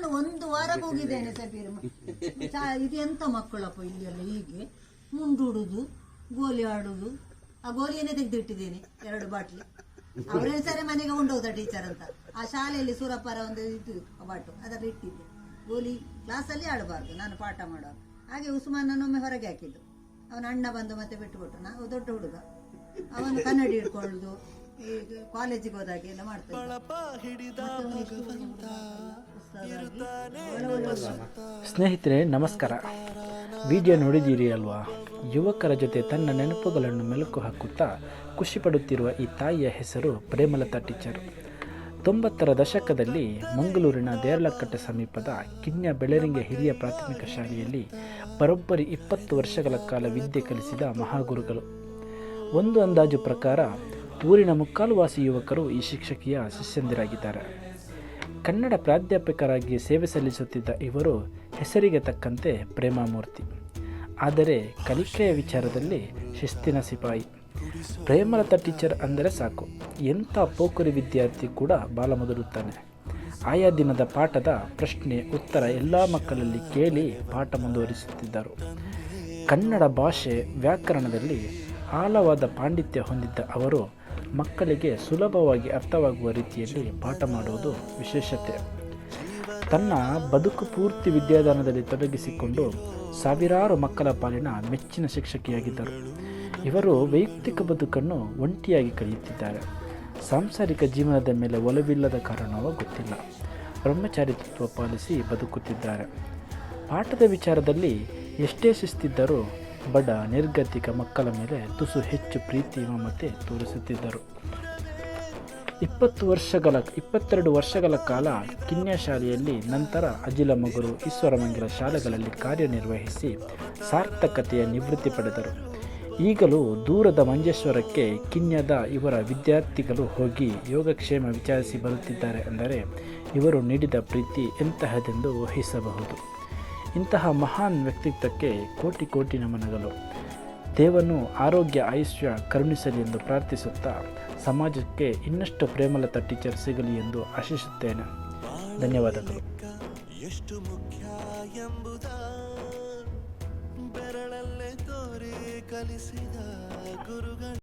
ನಾನು ಒಂದು ವಾರ ಹೋಗಿದ್ದೇನೆ ಸಫೀರ್. ಇದು ಎಂತ ಮಕ್ಕಳಪ್ಪ ಇಲ್ಲೆಲ್ಲ ಹೀಗೆ? ಮುಂಡೂಡುದು ಗೋಲಿ ಆಡುದು. ಆ ಗೋಲಿಯನ್ನೇ ತೆಗೆದಿಟ್ಟಿದ್ದೇನೆ ಎರಡು ಬಾಟ್ಲಿ. ಅವರೇ ಸರಿ ಮನೆಗೆ ಉಂಡೋದ ಟೀಚರ್ ಅಂತ. ಆ ಶಾಲೆಯಲ್ಲಿ ಸೂರಪ್ಪರ ಒಂದು ಇದು ಬಾಟು ಅದರಲ್ಲಿ ಇಟ್ಟಿದ್ದೆ. ಗೋಲಿ ಕ್ಲಾಸಲ್ಲಿ ಆಡಬಾರ್ದು ನಾನು ಪಾಠ ಮಾಡೋ ಹಾಗೆ ಉಸ್ಮಾನನ್ನೊಮ್ಮೆ ಹೊರಗೆ ಹಾಕಿದ್ದು. ಅವನ ಅಣ್ಣ ಬಂದು ಮತ್ತೆ ಬಿಟ್ಟುಕೊಟ್ಟು ನಾವು ದೊಡ್ಡ ಹುಡುಗ. ಅವನು ಕನ್ನಡಿ ಹಿಡ್ಕೊಳ್ಳುದು ಈ ಕಾಲೇಜಿಗೆ ಹೋದಾಗೆ ಎಲ್ಲ ಮಾಡ್ತಾನೆ ಸ್ನೇಹಿತರೆ, ನಮಸ್ಕಾರ. ವಿಡಿಯೋ ನೋಡಿದ್ದೀರಿ ಅಲ್ವಾ? ಯುವಕರ ಜೊತೆ ತನ್ನ ನೆನಪುಗಳನ್ನು ಮೆಲುಕು ಹಾಕುತ್ತಾ ಖುಷಿಪಡುತ್ತಿರುವ ಈ ತಾಯಿಯ ಹೆಸರು ಪ್ರೇಮಲತಾ ಟೀಚರ್. ತೊಂಬತ್ತರ ದಶಕದಲ್ಲಿ ಮಂಗಳೂರಿನ ದೇರಳಕಟ್ಟೆ ಸಮೀಪದ ಕಿನ್ಯ ಬೆಳರಿಂಗೆ ಹಿರಿಯ ಪ್ರಾಥಮಿಕ ಶಾಲೆಯಲ್ಲಿ ಬರೋಬ್ಬರಿ ಇಪ್ಪತ್ತು ವರ್ಷಗಳ ಕಾಲ ವಿದ್ಯೆ ಕಲಿಸಿದ ಮಹಾಗುರುಗಳು. ಒಂದು ಅಂದಾಜು ಪ್ರಕಾರ ಊರಿನ ಮುಕ್ಕಾಲು ವಾಸಿ ಯುವಕರು ಈ ಶಿಕ್ಷಕಿಯ ಶಿಷ್ಯಂದಿರಾಗಿದ್ದಾರೆ. ಕನ್ನಡ ಪ್ರಾಧ್ಯಾಪಕರಾಗಿ ಸೇವೆ ಸಲ್ಲಿಸುತ್ತಿದ್ದ ಇವರು ಹೆಸರಿಗೆ ತಕ್ಕಂತೆ ಪ್ರೇಮಮೂರ್ತಿ. ಆದರೆ ಕಲಿಕೆಯ ವಿಚಾರದಲ್ಲಿ ಶಿಸ್ತಿನ ಸಿಪಾಯಿ. ಪ್ರೇಮಲತಾ ಟೀಚರ್ ಅಂದರೆ ಸಾಕು. ಎಂಥ ಪೋಖರಿ ವಿದ್ಯಾರ್ಥಿ ಕೂಡ ಬಾಲ ಮೊದಲುತ್ತಾನೆ ಆಯಾ ದಿನದ ಪಾಠದ ಪ್ರಶ್ನೆ, ಉತ್ತರ ಎಲ್ಲ ಮಕ್ಕಳಲ್ಲಿ ಕೇಳಿ ಪಾಠ ಮುಂದುವರಿಸುತ್ತಿದ್ದರು. ಕನ್ನಡ ಭಾಷೆ ವ್ಯಾಕರಣದಲ್ಲಿ ಆಳವಾದ ಪಾಂಡಿತ್ಯ ಹೊಂದಿದ್ದ ಅವರು ಮಕ್ಕಳಿಗೆ ಸುಲಭವಾಗಿ ಅರ್ಥವಾಗುವ ರೀತಿಯಲ್ಲಿ ಪಾಠ ಮಾಡುವುದು ವಿಶೇಷತೆ. ತನ್ನ ಬದುಕು ಪೂರ್ತಿ ವಿದ್ಯಾದಾನದಲ್ಲಿ ತೊಡಗಿಸಿಕೊಂಡು ಸಾವಿರಾರು ಮಕ್ಕಳ ಪಾಲಿನ ಮೆಚ್ಚಿನ ಶಿಕ್ಷಕಿಯಾಗಿದ್ದರು. ಇವರು ವೈಯಕ್ತಿಕ ಬದುಕನ್ನು ಒಂಟಿಯಾಗಿ ಕಳೆಯುತ್ತಿದ್ದಾರೆ. ಸಾಂಸಾರಿಕ ಜೀವನದ ಮೇಲೆ ಒಲವಿಲ್ಲದ ಕಾರಣವೋ ಗೊತ್ತಿಲ್ಲ. ಬ್ರಹ್ಮಚಾರಿತ್ವ ಪಾಲಿಸಿ ಬದುಕುತ್ತಿದ್ದಾರೆ. ಪಾಠದ ವಿಚಾರದಲ್ಲಿ ಎಷ್ಟೇ ಶಿಸ್ತಿದ್ದರೂ ಬಡ ನಿರ್ಗತಿಕ ಮಕ್ಕಳ ಮೇಲೆ ತುಸು ಹೆಚ್ಚು ಪ್ರೀತಿ ಮಮತೆ ತೋರಿಸುತ್ತಿದ್ದರು. ಇಪ್ಪತ್ತು ವರ್ಷಗಳ, ಇಪ್ಪತ್ತೆರಡು ವರ್ಷಗಳ ಕಾಲ ಕಿನ್ಯ ಶಾಲೆಯಲ್ಲಿ ನಂತರ ಅಜಿಲಮಗುರು ಈಶ್ವರಮಂಗಲ ಶಾಲೆಗಳಲ್ಲಿ ಕಾರ್ಯನಿರ್ವಹಿಸಿ ಸಾರ್ಥಕತೆಯ ನಿವೃತ್ತಿ ಪಡೆದರು. ಈಗಲೂ ದೂರದ ಮಂಜೇಶ್ವರಕ್ಕೆ ಕಿನ್ಯದ ಇವರ ವಿದ್ಯಾರ್ಥಿಗಳು ಹೋಗಿ ಯೋಗಕ್ಷೇಮ ವಿಚಾರಿಸಿ ಬರುತ್ತಿದ್ದಾರೆ ಅಂದರೆ ಇವರು ನೀಡಿದ ಪ್ರೀತಿ ಎಂತಹದೆಂದು ಊಹಿಸಬಹುದು. ಇಂತಹ ಮಹಾನ್ ವ್ಯಕ್ತಿತ್ವಕ್ಕೆ ಕೋಟಿ ಕೋಟಿ ನಮನಗಳು. ದೇವನು ಆರೋಗ್ಯ, ಆಯುಷ್ಯ ಕರುಣಿಸಲಿ ಎಂದು ಪ್ರಾರ್ಥಿಸುತ್ತಾ ಸಮಾಜಕ್ಕೆ ಇನ್ನಷ್ಟು ಪ್ರೇಮಲತ ಟೀಚರ್ ಸಿಗಲಿ ಎಂದು ಆಶಿಸುತ್ತೇನೆ. ಧನ್ಯವಾದಗಳು. ಎಷ್ಟು ಮುಖ್ಯ ಎಂಬುದ ಬೆರಳಲ್ಲೇ ತೋರಿ ಕಲಿಸಿದ ಗುರುಗಳು